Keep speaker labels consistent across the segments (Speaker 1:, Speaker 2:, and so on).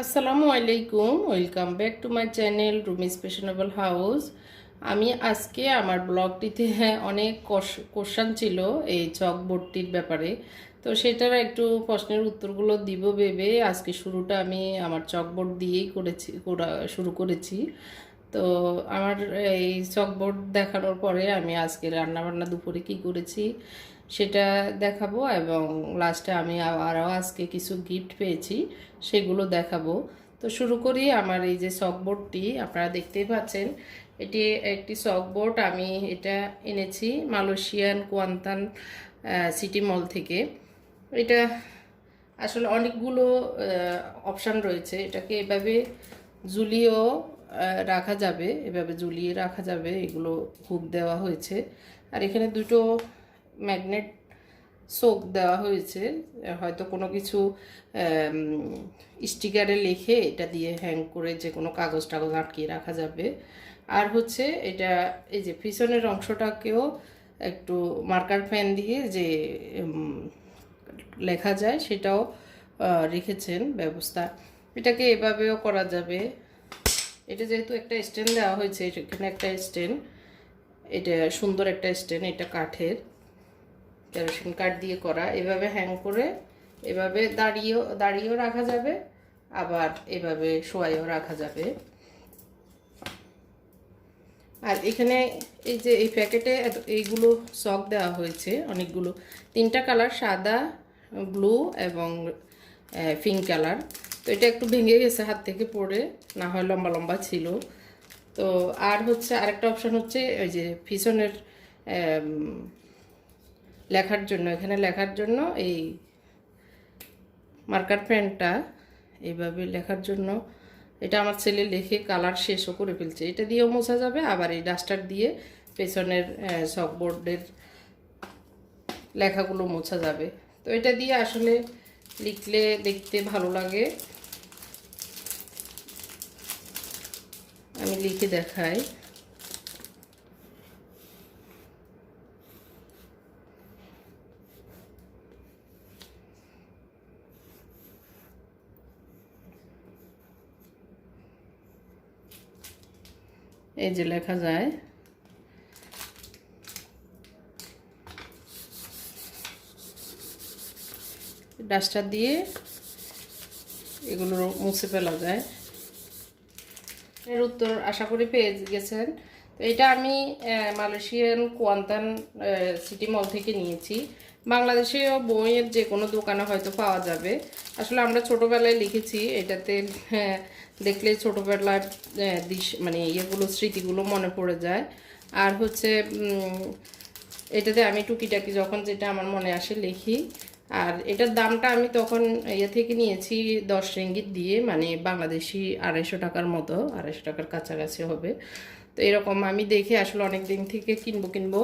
Speaker 1: আসসালামু আলাইকুম, welcome back to my channel Rumi's fashionable house. আমি আজকে আমার ব্লগটিতে অনেক কোশ্চান ছিল এই চকবোর্ডটির ব্যাপারে। তো সেটার একটু প্রশ্নের উত্তরগুলো দিব ভেবে আজকে শুরুটা আমি আমার চকবোর্ড দিয়েই করেছি, করা শুরু করেছি। তো আমার এই চকবোর্ড দেখানোর পরে আমি আজকে রান্নাবান্না দুপুরে কি করেছি সেটা দেখাবো এবং লাস্টে আমি আরও আজকে কিছু গিফট পেয়েছি, সেগুলো দেখাবো। তো শুরু করি আমার এই যে চকবোর্ডটি আপনারা দেখতেই পাচ্ছেন, এটি একটি চকবোর্ড আমি এটা এনেছি মালয়েশিয়ান কোয়ান্তান সিটি মল থেকে। এটা আসলে অনেকগুলো অপশান রয়েছে, এটাকে এভাবে ঝুলিয়েও রাখা যাবে, এভাবে ঝুলিয়ে রাখা যাবে, এগুলো হুক দেওয়া হয়েছে। আর এখানে দুটো ম্যাগনেট সোক দেওয়া হয়েছে, হয়তো কোনো কিছু স্টিকারে লিখে এটা দিয়ে হ্যাং করে যে কোনো কাগজ টাগজ আটকিয়ে রাখা যাবে। আর হচ্ছে এটা, এই যে পিছনের অংশটাকেও একটু মার্কার পেন দিয়ে যে লেখা যায় সেটাও রেখেছেন ব্যবস্থা। এটাকে এভাবেও করা যাবে। এটা যেহেতু একটা স্ট্যান্ড দেওয়া হয়েছে, এখানে একটা স্ট্যান্ড এটা সুন্দর একটা স্ট্যান্ড এটা কাঠের। কেরোসিন কাঠ দিয়ে করা। এভাবে হ্যাং করে এভাবে দাঁড়িয়েও দাঁড়িয়েও রাখা যাবে আবার এভাবে শোয়াইও রাখা যাবে। আর এখানে এই যে এই প্যাকেটে এইগুলো সক দেওয়া হয়েছে অনেকগুলো। তিনটা কালার সাদা ব্লু এবং পিঙ্ক কালার। তো এটা একটু ভেঙে গেছে হাত থেকে পড়ে না হয় লম্বা লম্বা ছিল। তো আর হচ্ছে আরেকটা অপশান হচ্ছে ওই যে আম, লেখার জন্য, এখানে লেখার জন্য এই মার্কার পেনটা এইভাবে লেখার জন্য, এটা আমার ছেলে লেখে কালার শেষও করে ফেলছে। এটা দিয়েও মোছা যাবে, আবার এই ডাস্টার দিয়ে পেছনের সকবোর্ডের লেখাগুলো মোছা যাবে। তো এটা দিয়ে আসলে লিখলে দেখতে ভালো লাগে। আমি লিখে দেখাই। এই যে লেখা যায়। ডাস্টার দিয়ে এগুলো মুছে ফেলা যায়। এর উত্তর আশা করি পেয়ে গেছেন। এটা আমি মালয়েশিয়ান কোয়ান্তান সিটি মল থেকে নিয়েছি। বাংলাদেশেও বইয়ের যে কোনো দোকানে হয়তো পাওয়া যাবে। আসলে আমরা ছোটোবেলায় লিখেছি, এটাতে দেখলে ছোটোবেলার দিশ মানে ইয়েগুলো, স্মৃতিগুলো মনে পড়ে যায়। আর হচ্ছে এটাতে আমি টুকিটাকি যখন যেটা আমার মনে আসে লিখি। আর এটার দামটা আমি তখন ইয়ে থেকে নিয়েছি দশ রিঙ্গিত দিয়ে মানে বাংলাদেশি আড়াইশো টাকার মতো, আড়াইশো টাকার কাছাকাছি হবে। তো এরকম আমি দেখে আসলে অনেক দিন থেকে কিনবো কিনবো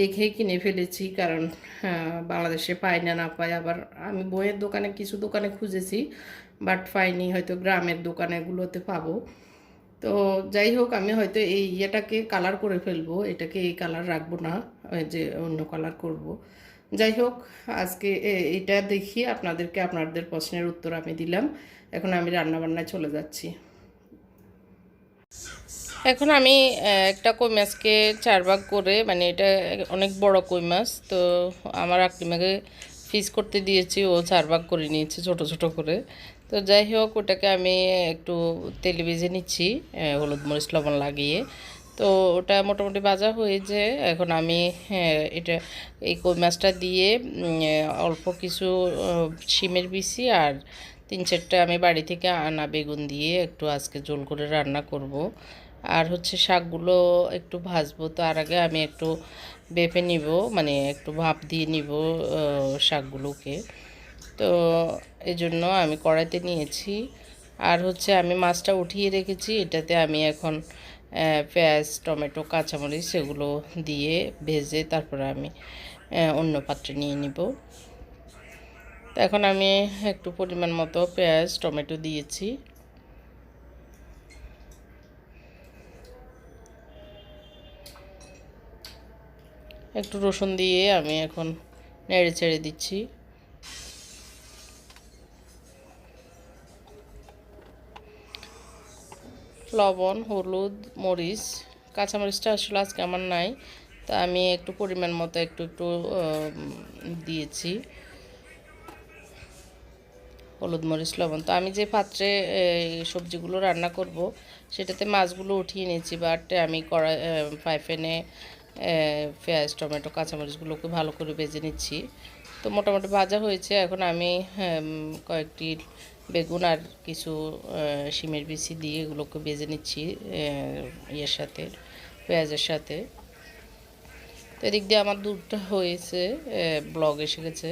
Speaker 1: দেখেই কিনে ফেলেছি। কারণ বাংলাদেশে পাই না না পাই। আবার আমি বইয়ের দোকানে, কিছু দোকানে খুঁজেছি বাট পাইনি। হয়তো গ্রামের দোকানেগুলোতে পাবো। তো যাই হোক, আমি হয়তো এই ইয়েটাকে কালার করে ফেলব। এটাকে এই কালার রাখব না যে অন্য কালার করব। যাই হোক, আজকে এটা দেখি আপনাদেরকে আপনাদের প্রশ্নের উত্তর আমি দিলাম। এখন আমি রান্নাবান্নায় চলে যাচ্ছি। এখন আমি একটা কই মাছকে চার ভাগ করে মানে এটা অনেক বড় কই মাছ, তো আমার আকলিমাকে ফিস করতে দিয়েছি, ও চার ভাগ করে নিয়েছে ছোট ছোট করে। তো যাই হোক, ওটাকে আমি একটু তেলে ভেজে নিচ্ছি হলুদ মরিচ, লবণ লাগিয়ে। তো ওটা মোটামুটি ভাজা হয়েছে এখন আমি এটা, এই কই মাছটা দিয়ে অল্প কিছু শিমের বিচি আর তিন চারটা আমি বাড়ি থেকে আনা বেগুন দিয়ে একটু আজকে জোল করে রান্না করব। আর হচ্ছে শাকগুলো একটু ভাজবো, তো আর আগে আমি একটু বেপে নিব মানে একটু ভাপ দিয়ে নিব শাকগুলোকে। তো এই জন্য আমি কড়াইতে নিয়েছি। আর হচ্ছে আমি মাছটা উঠিয়ে রেখেছি, এটাতে আমি এখন পেঁয়াজ, টমেটো, কাঁচামরিচ সেগুলো দিয়ে ভেজে তারপরে আমি অন্য পাত্রে নিয়ে নিব। তো এখন আমি একটু পরিমাণ মতো পেঁয়াজ, টমেটো দিয়েছি। একটু রসুন দিয়ে আমি এখন নেড়ে ছেড়ে দিচ্ছি। লবণ, হলুদ, মরিচ, কাঁচামরিচটা আসলে আজকে আমার নাই, তা আমি একটু পরিমাণ মতো একটু একটু দিয়েছি। হলুদ, মরিচ, লবণ। তো আমি যে পাত্রে সবজিগুলো রান্না করব, সেটাতে মাছগুলো উঠিয়ে নিয়েছি, বাট আমি কড়া পাইফেনে পেঁয়াজ, টমেটো কাঁচামরিচগুলোকে ভালো করে ভেজে নিচ্ছি। তো মোটামুটি ভাজা হয়েছে। এখন আমি কয়েকটি বেগুন আর কিছু শিমের বিচি দিয়ে এগুলোকে ভেজে নিচ্ছি ইয়ের সাথে, পেঁয়াজের সাথে। তো এদিক দিয়ে আমার দুধটা হয়েছে ব্লগ এসে গেছে।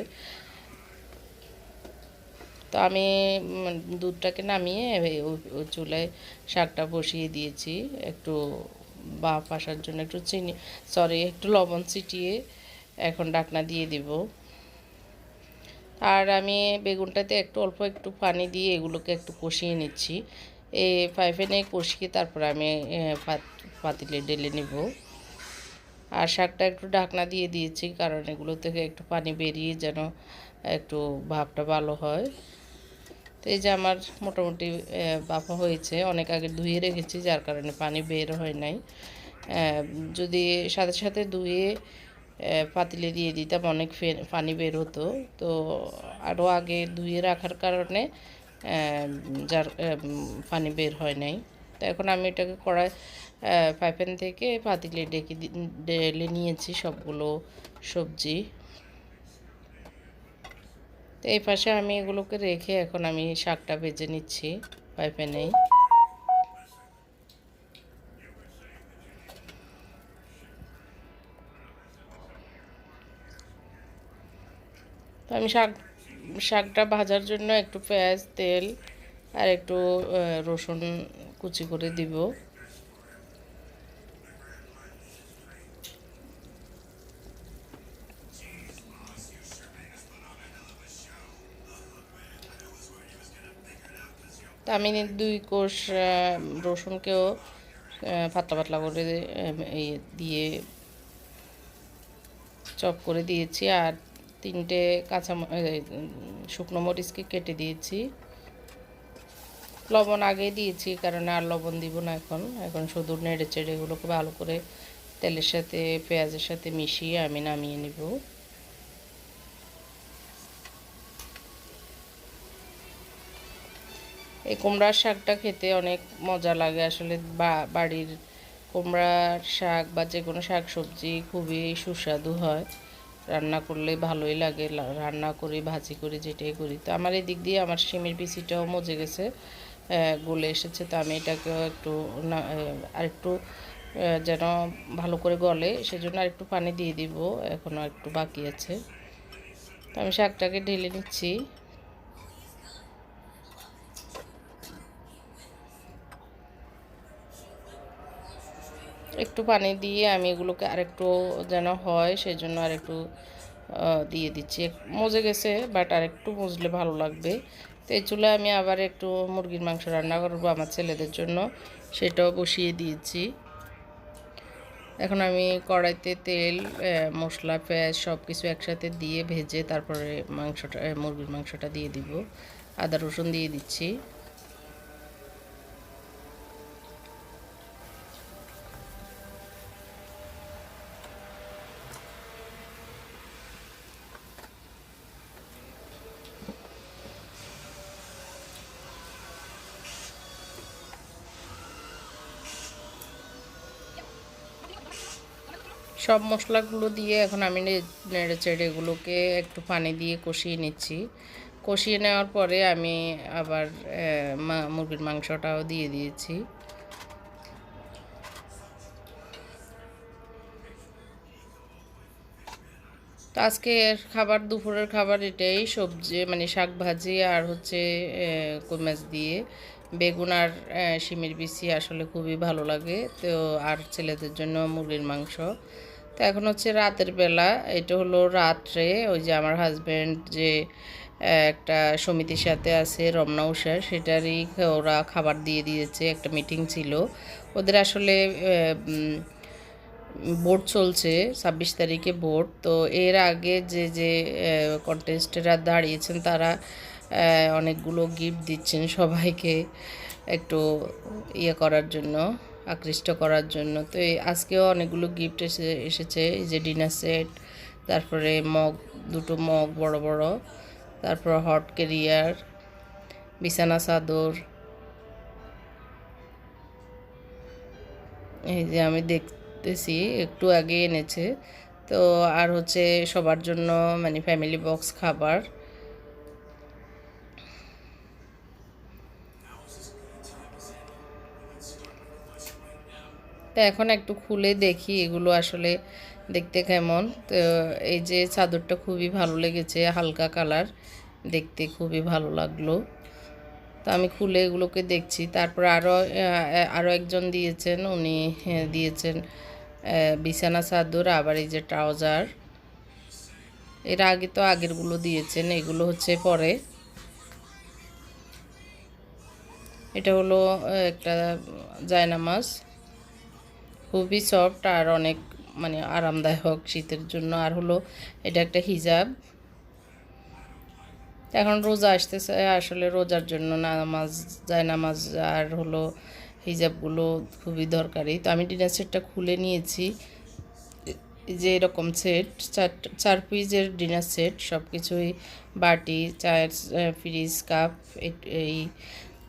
Speaker 1: তো আমি দুধটাকে নামিয়ে ওই চুলায় শাকটা বসিয়ে দিয়েছি। একটু বাপ আসার জন্য একটু চিনি সরি একটু লবণ ছিটিয়ে এখন ডাকনা দিয়ে দিব। আর আমি বেগুনটাতে একটু অল্প একটু পানি দিয়ে এগুলোকে একটু কষিয়ে নিচ্ছি। এই পাইপেনে কষিয়ে তারপর আমি পাতিলে ঢেলে নিব। আর শাকটা একটু ঢাকনা দিয়ে দিয়েছি, কারণ এগুলো থেকে একটু পানি বেরিয়ে যেন একটু ভাবটা ভালো হয়। তো এই যে আমার মোটামুটি বাফা হয়েছে, অনেক আগে ধুয়ে রেখেছি, যার কারণে পানি বের হয় নাই। যদি সাথে সাথে ধুয়ে পাতিলে দিয়ে দিতাম, অনেক পানি বের হতো। তো আরও আগে ধুয়ে রাখার কারণে যার পানি বের হয় নাই। তো এখন আমি এটাকে কড়াই পাইপেন থেকে পাতিলে ডেকে ঢেলে নিয়েছি সবগুলো সবজি। তো এই পাশে আমি এগুলোকে রেখে এখন আমি শাকটা ভেজে নিচ্ছি, পাইপে নেই। তো আমি শাক, শাকটা ভাজার জন্য একটু পেঁয়াজ, তেল আর একটু রসুন কুচি করে দিব। তা আমি দুই কোষ রসুনকেও পাতলা পাতলা করে দিয়ে চপ করে দিয়েছি আর তিনটে কাঁচা শুকনো মরিচকে কেটে দিয়েছি। লবণ আগে দিয়েছি কারণ আর লবণ দিব না এখন। এখন শুধু নেড়ে চেড়ে এগুলোকে ভালো করে তেলের সাথে, পেঁয়াজের সাথে মিশিয়ে আমি নামিয়ে নিব। এই কুমড়ার শাকটা খেতে অনেক মজা লাগে আসলে। বাড়ির কুমড়ার শাক বা যে কোনো শাক সবজি খুবই সুস্বাদু হয়। রান্না করলে ভালোই লাগে রান্না করি ভাজি করি যেটাই করি। তো আমার এই দিক দিয়ে আমার শিমের পিসিটাও মজে গেছে গলে এসেছে। তো আমি এটাকেও একটু আহ, আরেকটু যেন ভালো করে গলে সেজন্য আরেকটু পানি দিয়ে দিব। এখনও একটু বাকি আছে। তো আমি শাকটাকে ঢেলে নিচ্ছি। একটু পানি দিয়ে আমি এগুলোকে আরেকটু যেন হয় সেই জন্য আরেকটু দিয়ে দিচ্ছি। মজে গেছে বাট আরেকটু মজলে ভালো লাগবে। তো এই চুলায় আমি আবার একটু মুরগির মাংস রান্না করব আমার ছেলেদের জন্য, সেটাও বসিয়ে দিয়েছি। এখন আমি কড়াইতে তেল মশলা, পেঁয়াজ সব কিছু একসাথে দিয়ে ভেজে তারপরে মাংসটা মুরগির মাংসটা দিয়ে দিব। আদা রসুন দিয়ে দিচ্ছি। সব মশলাগুলো দিয়ে এখন আমি নেড়ে চেড়ে এগুলোকে একটু পানি দিয়ে কষিয়ে নিচ্ছি। কষিয়ে নেওয়ার পরে আমি আবার মুরগির মাংসটাও দিয়ে দিয়েছি। তো আজকে খাবার, দুপুরের খাবার এটাই, সবজি মানে শাক ভাজি আর হচ্ছে মাছ দিয়ে। বেগুন আর শিমের বিচি আসলে খুবই ভালো লাগে। তো আর ছেলেদের জন্য মুরগির মাংস। তো এখন হচ্ছে রাতের বেলা, এটা হলো রাত্রে, ওই যে আমার হাজব্যান্ড যে একটা সমিতির সাথে আছে, রমনা উষা সেটারই ওরা খাবার দিয়ে দিয়েছে, একটা মিটিং ছিল। ওদের আসলে ভোট চলছে, ছাব্বিশ তারিখে ভোট তো এর আগে যে যে কন্টেস্টেরা দাঁড়িয়েছেন, তারা অনেকগুলো গিফট দিচ্ছেন সবাইকে, একটু ইয়ে করার জন্য। আকৃষ্ট করার জন্য। তো এই আজকেও অনেকগুলো গিফট এসে, এসেছে। এই যে ডিনার সেট, তারপরে মগ, দুটো মগ বড় বড়। তারপর হট ক্যারিয়ার বিছানা, চাদর। এই যে আমি দেখতেছি, একটু আগে এনেছে। তো আর হচ্ছে সবার জন্য মানে ফ্যামিলি বক্স খাবার। তো এখন একটু খুলে দেখি এগুলো আসলে দেখতে কেমন। তো এই যে চাদরটা খুবই ভালো লেগেছে হালকা কালার দেখতে খুবই ভালো লাগল। তো আমি খুলে এগুলোকে দেখছি। তারপর আরও আরও একজন দিয়েছেন উনি হ্যাঁ, দিয়েছেন বিছানা চাদর আবার এই যে ট্রাউজার। এর আগে তো আগেরগুলো দিয়েছেন এগুলো হচ্ছে পরে। এটা হলো একটা জায়নামাজ। খুবই সফট আর অনেক মানে আরামদায়ক শীতের জন্য। আর হলো এটা একটা হিজাব। এখন রোজা আসতেছে, আসলে রোজার জন্য নামাজ যায় নামাজ আর হলো হিজাবগুলো খুবই দরকারি। তো আমি ডিনার সেটটা খুলে নিয়েছি। যে এরকম সেট, চার চার পিসের ডিনার সেট সব কিছুই বাটি, চায়ের, ফ্রিজ, কাপ এই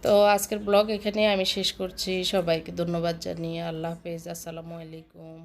Speaker 1: তো আজকের ব্লগ এখানে আমি শেষ করছি। সবাইকে ধন্যবাদ জানিয়ে আল্লাহ হাফেজ। আসসালামু আলাইকুম।